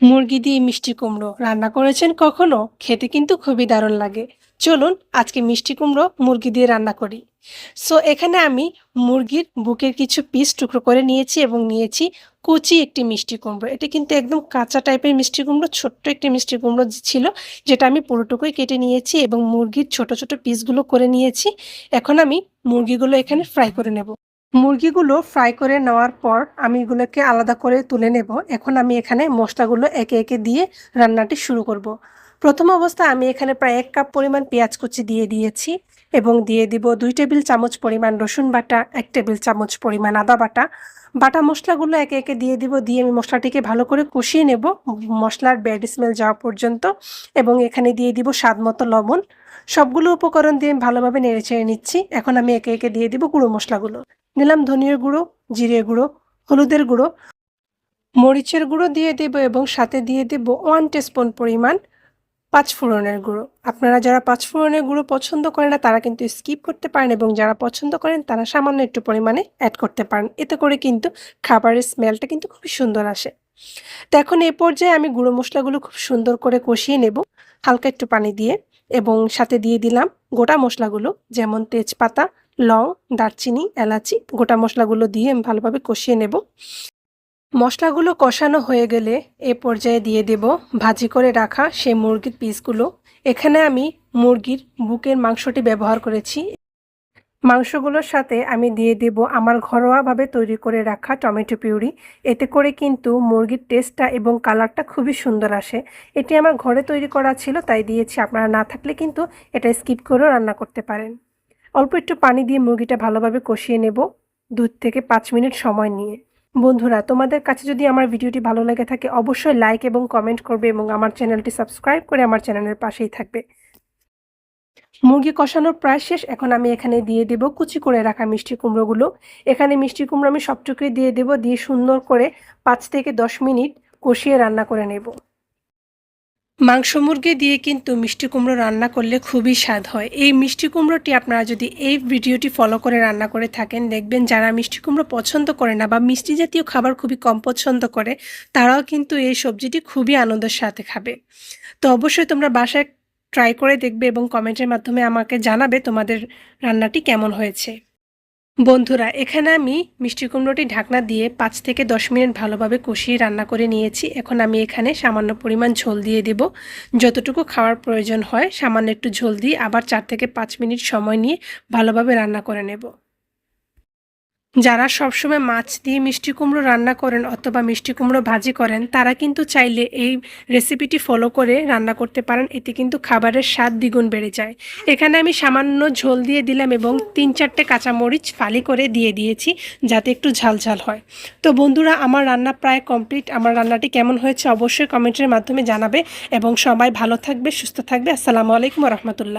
মুরগি দিয়ে মিষ্টি কুমড়ো রান্না করেছেন কখনো? খেতে কিন্তু খুবই দারুণ লাগে। চলুন আজকে মিষ্টি কুমড়ো মুরগি দিয়ে রান্না করি। সো এখানে আমি মুরগির বুকের কিছু পিস টুকরো করে নিয়েছি এবং নিয়েছি কুচি একটি মিষ্টি কুমড়ো। এটা কিন্তু একদম কাঁচা টাইপের মিষ্টি কুমড়ো, ছোট্ট একটি মিষ্টি কুমড়ো ছিল, যেটা আমি পুরোটুকুই কেটে নিয়েছি এবং মুরগির ছোট ছোট পিসগুলো করে নিয়েছি। এখন আমি মুরগিগুলো এখানে ফ্রাই করে নেব। মুরগিগুলো ফ্রাই করে নেওয়ার পর আমি এগুলোকে আলাদা করে তুলে নেব। এখন আমি এখানে মশলাগুলো একে একে দিয়ে রান্নাটি শুরু করব। প্রথম অবস্থায় আমি এখানে প্রায় এক কাপ পরিমাণ পেঁয়াজ কুচি দিয়ে দিয়েছি এবং দিয়ে দিব দুই টেবিল চামচ পরিমাণ রসুন বাটা, এক টেবিল চামচ পরিমাণ আদা বাটা। বাটা মশলাগুলো একে একে দিয়ে দিব, দিয়ে আমি মশলাটিকে ভালো করে কষিয়ে নেব। মশলার ব্যাড স্মেল যাওয়া পর্যন্ত এবং এখানে দিয়ে দিব স্বাদ মতো লবণ। সবগুলো উপকরণ দিয়ে ভালোভাবে নেড়ে চেড়ে নিচ্ছি। এখন আমি একে একে দিয়ে দিব গুঁড়ো মশলাগুলো। নিলাম ধনিয়ার গুঁড়ো জিরে গুঁড়ো, হলুদের গুঁড়ো, মরিচের গুঁড়ো দিয়ে দেব এবং সাথে দিয়ে দেব ওয়ান টিস্পুন পরিমাণ পাঁচফোড়নের গুঁড়ো। আপনারা যারা পাঁচফোড়নের গুঁড়ো পছন্দ করেন না, তারা কিন্তু স্কিপ করতে পারেন এবং যারা পছন্দ করেন, তারা সামান্য একটু পরিমাণে অ্যাড করতে পারেন। এতে করে কিন্তু খাবারের স্মেলটা কিন্তু খুবই সুন্দর আসে। তো এখন এ পর্যায়ে আমি গুঁড়ো মশলাগুলো খুব সুন্দর করে কষিয়ে নেব হালকা একটু পানি দিয়ে এবং সাথে দিয়ে দিলাম গোটা মশলাগুলো, যেমন তেজপাতা লং, দারচিনি, এলাচি, গোটা মশলাগুলো দিয়ে আমি ভালোভাবে কষিয়ে নেব। মশলাগুলো কষানো হয়ে গেলে এ পর্যায়ে দিয়ে দেব ভাজি করে রাখা সেই মুরগির পিসগুলো। এখানে আমি মুরগির বুকের মাংসটি ব্যবহার করেছি। মাংসগুলোর সাথে আমি দিয়ে দেব আমার ঘরোয়াভাবে তৈরি করে রাখা টমেটো পিউরি। এতে করে কিন্তু মুরগির টেস্টটা এবং কালারটা খুবই সুন্দর আসে। এটি আমার ঘরে তৈরি করা ছিল, তাই দিয়েছি। আপনারা না থাকলে কিন্তু এটা স্কিপ করেও রান্না করতে পারেন। অল্প একটু পানি দিয়ে মুরগিটা ভালোভাবে কষিয়ে নেব দুধ থেকে পাঁচ মিনিট সময় নিয়ে। বন্ধুরা, তোমাদের কাছে যদি আমার ভিডিওটি ভালো লেগে থাকে, অবশ্যই লাইক এবং কমেন্ট করবে এবং আমার চ্যানেলটি সাবস্ক্রাইব করে আমার চ্যানেলের পাশেই থাকবে। মুরগি কষানোর প্রায় শেষ। এখন আমি এখানে দিয়ে দেব কুচি করে রাখা মিষ্টি কুমড়োগুলো। এখানে মিষ্টি কুমড়ো আমি সবটুকুই দিয়ে দেব, দিয়ে সুন্দর করে পাঁচ থেকে দশ মিনিট কষিয়ে রান্না করে নেব। মাংস মুরগি দিয়ে কিন্তু মিষ্টি কুমড়ো রান্না করলে খুবই স্বাদ হয়। এই মিষ্টি কুমড়োটি আপনারা যদি এই ভিডিওটি ফলো করে রান্না করে থাকেন, দেখবেন যারা মিষ্টি কুমড়ো পছন্দ করে না বা মিষ্টি জাতীয় খাবার খুবই কম পছন্দ করে, তারাও কিন্তু এই সবজিটি খুবই আনন্দের সাথে খাবে। তো অবশ্যই তোমরা বাসায় ট্রাই করে দেখবে এবং কমেন্টের মাধ্যমে আমাকে জানাবে তোমাদের রান্নাটি কেমন হয়েছে। বন্ধুরা, এখানে আমি মিষ্টি কুমড়োটি ঢাকনা দিয়ে পাঁচ থেকে দশ মিনিট ভালোভাবে কষিয়ে রান্না করে নিয়েছি। এখন আমি এখানে সামান্য পরিমাণ ঝোল দিয়ে দেব। যতটুকু খাওয়ার প্রয়োজন হয়, সামান্য একটু ঝোল দিয়ে আবার চার থেকে পাঁচ মিনিট সময় নিয়ে ভালোভাবে রান্না করে নেব। যারা সবসময় মাছ দিয়ে মিষ্টি কুমড়ো রান্না করেন অথবা মিষ্টি কুমড়ো ভাজি করেন, তারা কিন্তু চাইলে এই রেসিপিটি ফলো করে রান্না করতে পারেন। এতে কিন্তু খাবারের স্বাদ দ্বিগুণ বেড়ে যায়। এখানে আমি সামান্য ঝোল দিয়ে দিলাম এবং তিন চারটে কাঁচামরিচ ফালি করে দিয়ে দিয়েছি, যাতে একটু ঝালঝাল হয়। তো বন্ধুরা, আমার রান্না প্রায় কমপ্লিট আমার রান্নাটি কেমন হয়েছে অবশ্যই কমেন্টের মাধ্যমে জানাবে। এবং সবাই ভালো থাকবে, সুস্থ থাকবে। আসসালামু আলাইকুম রহমতুল্লাহ।